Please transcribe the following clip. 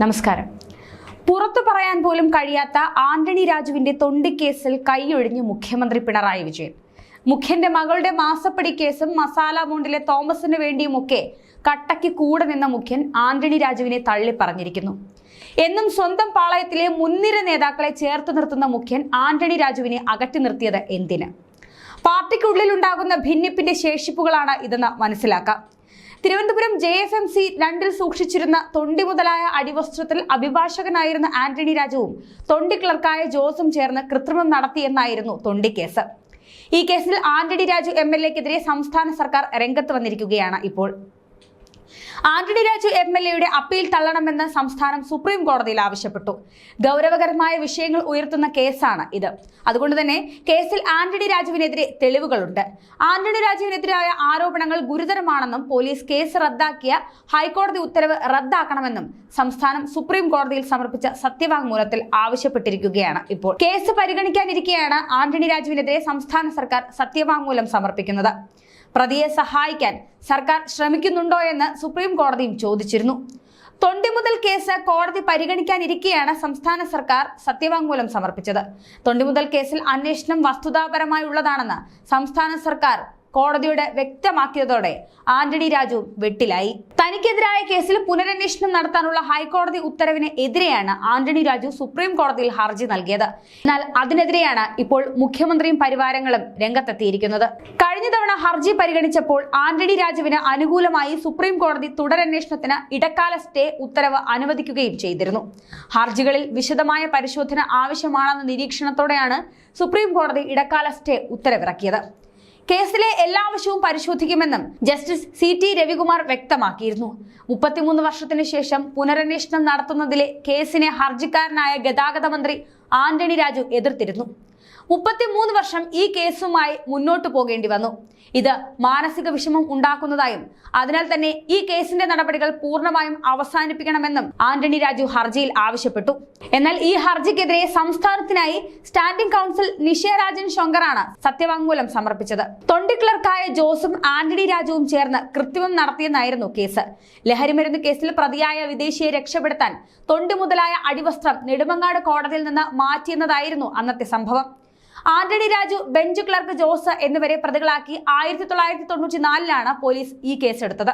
നമസ്കാരം. പുറത്തു പറയാൻ പോലും കഴിയാത്ത ആന്റണി രാജുവിന്റെ തൊണ്ടിക്കേസിൽ കൈയൊഴിഞ്ഞ് മുഖ്യമന്ത്രി പിണറായി വിജയൻ. മുഖ്യന്റെ മകളുടെ മാസപ്പടി കേസും മസാല മൂണ്ടിലെ തോമസിന് വേണ്ടിയുമൊക്കെ കട്ടയ്ക്ക് കൂടെ നിന്ന മുഖ്യൻ ആന്റണി രാജുവിനെ തള്ളി പറഞ്ഞിരിക്കുന്നു എന്നും സ്വന്തം പാളയത്തിലെ മുൻനിര നേതാക്കളെ ചേർത്ത് നിർത്തുന്ന മുഖ്യൻ ആന്റണി രാജുവിനെ അകറ്റി നിർത്തിയത് എന്തിന്? പാർട്ടിക്കുള്ളിൽ ഉണ്ടാകുന്ന ഭിന്നിപ്പിന്റെ ശേഷിപ്പുകളാണ് ഇതെന്ന് മനസ്സിലാക്കാം. Thiruvananthapuram J F M C രണ്ടിൽ സൂക്ഷിച്ചിരുന്ന തൊണ്ടി മുതലായ അടിവസ്ത്രത്തിൽ അഭിഭാഷകനായിരുന്ന ആന്റണി രാജുവും തൊണ്ടി ക്ലർക്കായ ജോസും ചേർന്ന് കൃത്രിമം നടത്തിയെന്നായിരുന്നു തൊണ്ടി കേസ്. ഈ കേസിൽ ആന്റണി രാജു എം എൽ എക്കെതിരെ സംസ്ഥാന സർക്കാർ രംഗത്ത് വന്നിരിക്കുകയാണ് ഇപ്പോൾ. ആന്റണി രാജു എം എൽ എയുടെ അപ്പീൽ തള്ളണമെന്ന് സംസ്ഥാനം സുപ്രീം കോടതിയിൽ ആവശ്യപ്പെട്ടു. ഗൗരവകരമായ വിഷയങ്ങൾ ഉയർത്തുന്ന കേസാണ് ഇത്. അതുകൊണ്ട് തന്നെ കേസിൽ ആന്റണി രാജുവിനെതിരെ തെളിവുകളുണ്ട്. ആന്റണി രാജുവിനെതിരായ ആരോപണങ്ങൾ ഗുരുതരമാണെന്നും പോലീസ് കേസ് റദ്ദാക്കിയ ഹൈക്കോടതി ഉത്തരവ് റദ്ദാക്കണമെന്നും സംസ്ഥാനം സുപ്രീം കോടതിയിൽ സമർപ്പിച്ച സത്യവാങ്മൂലത്തിൽ ആവശ്യപ്പെട്ടിരിക്കുകയാണ് ഇപ്പോൾ. കേസ് പരിഗണിക്കാനിരിക്കെയാണ് ആന്റണി രാജുവിനെതിരെ സംസ്ഥാന സർക്കാർ സത്യവാങ്മൂലം സമർപ്പിക്കുന്നത്. പ്രതിയെ സഹായിക്കാൻ സർക്കാർ ശ്രമിക്കുന്നുണ്ടോ എന്ന് സുപ്രീം കോടതിയും ചോദിച്ചിരുന്നു. തൊണ്ടി മുതൽ കേസ് കോടതി പരിഗണിക്കാനിരിക്കെയാണ് സംസ്ഥാന സർക്കാർ സത്യവാങ്മൂലം സമർപ്പിച്ചത്. തൊണ്ടി മുതൽ കേസിൽ അന്വേഷണം വസ്തുതാപരമായുള്ളതാണെന്ന് സംസ്ഥാന സർക്കാർ കോടതിയോട് വ്യക്തമാക്കിയതോടെ ആന്റണി രാജു വെട്ടിലായി. തനിക്കെതിരായ കേസിൽ പുനരന്വേഷണം നടത്താനുള്ള ഹൈക്കോടതി ഉത്തരവിന് എതിരെയാണ് ആന്റണി രാജു സുപ്രീം കോടതിയിൽ ഹർജി നൽകിയത്. എന്നാൽ അതിനെതിരെയാണ് ഇപ്പോൾ മുഖ്യമന്ത്രിയും പരിവാരങ്ങളും രംഗത്തെത്തിയിരിക്കുന്നത്. കഴിഞ്ഞ തവണ ഹർജി പരിഗണിച്ചപ്പോൾ ആന്റണി രാജുവിന് അനുകൂലമായി സുപ്രീം കോടതി തുടരന്വേഷണത്തിന് ഇടക്കാല സ്റ്റേ ഉത്തരവ് അനുവദിക്കുകയും ചെയ്തിരുന്നു. ഹർജികളിൽ വിശദമായ പരിശോധന ആവശ്യമാണെന്ന നിരീക്ഷണത്തോടെയാണ് സുപ്രീം കോടതി ഇടക്കാല സ്റ്റേ ഉത്തരവിറക്കിയത്. കേസിലെ എല്ലാ വശവും പരിശോധിക്കുമെന്നും ജസ്റ്റിസ് സി ടി രവികുമാർ വ്യക്തമാക്കിയിരുന്നു. മുപ്പത്തിമൂന്ന് വർഷത്തിന് ശേഷം പുനരന്വേഷണം നടത്തുന്നതിലെ കേസിനെ ഹർജിക്കാരനായ ഗതാഗത മന്ത്രി ആന്റണി രാജു എതിർത്തിരുന്നു. മുപ്പത്തിമൂന്ന് വർഷം ഈ കേസുമായി മുന്നോട്ട് പോകേണ്ടി വന്നു. ഇത് മാനസിക വിഷമം ഉണ്ടാക്കുന്നതായും അതിനാൽ തന്നെ ഈ കേസിന്റെ നടപടികൾ പൂർണമായും അവസാനിപ്പിക്കണമെന്നും ആന്റണി രാജു ഹർജിയിൽ ആവശ്യപ്പെട്ടു. എന്നാൽ ഈ ഹർജിക്കെതിരെ സംസ്ഥാനത്തിനായി സ്റ്റാൻഡിംഗ് കൗൺസിൽ നിഷയരാജൻ ശങ്കറാണ് സത്യവാങ്മൂലം സമർപ്പിച്ചത്. തൊണ്ടി ക്ലർക്കായ ജോസും ആന്റണി രാജുവും ചേർന്ന് കൃത്രിമം നടത്തിയെന്നായിരുന്നു കേസ്. ലഹരിമരുന്ന് കേസിൽ പ്രതിയായ വിദേശിയെ രക്ഷപ്പെടുത്താൻ തൊണ്ടി മുതലായ അടിവസ്ത്രം നെടുമങ്ങാട് കോടതിയിൽ നിന്ന് മാറ്റിയെന്നതായിരുന്നു അന്നത്തെ സംഭവം. ആന്റണി രാജു ബെഞ്ച് ക്ലർക്ക് ജോസ് എന്നിവരെ പ്രതികളാക്കി ആയിരത്തി തൊള്ളായിരത്തി തൊണ്ണൂറ്റി നാലിലാണ് പോലീസ് ഈ കേസെടുത്തത്.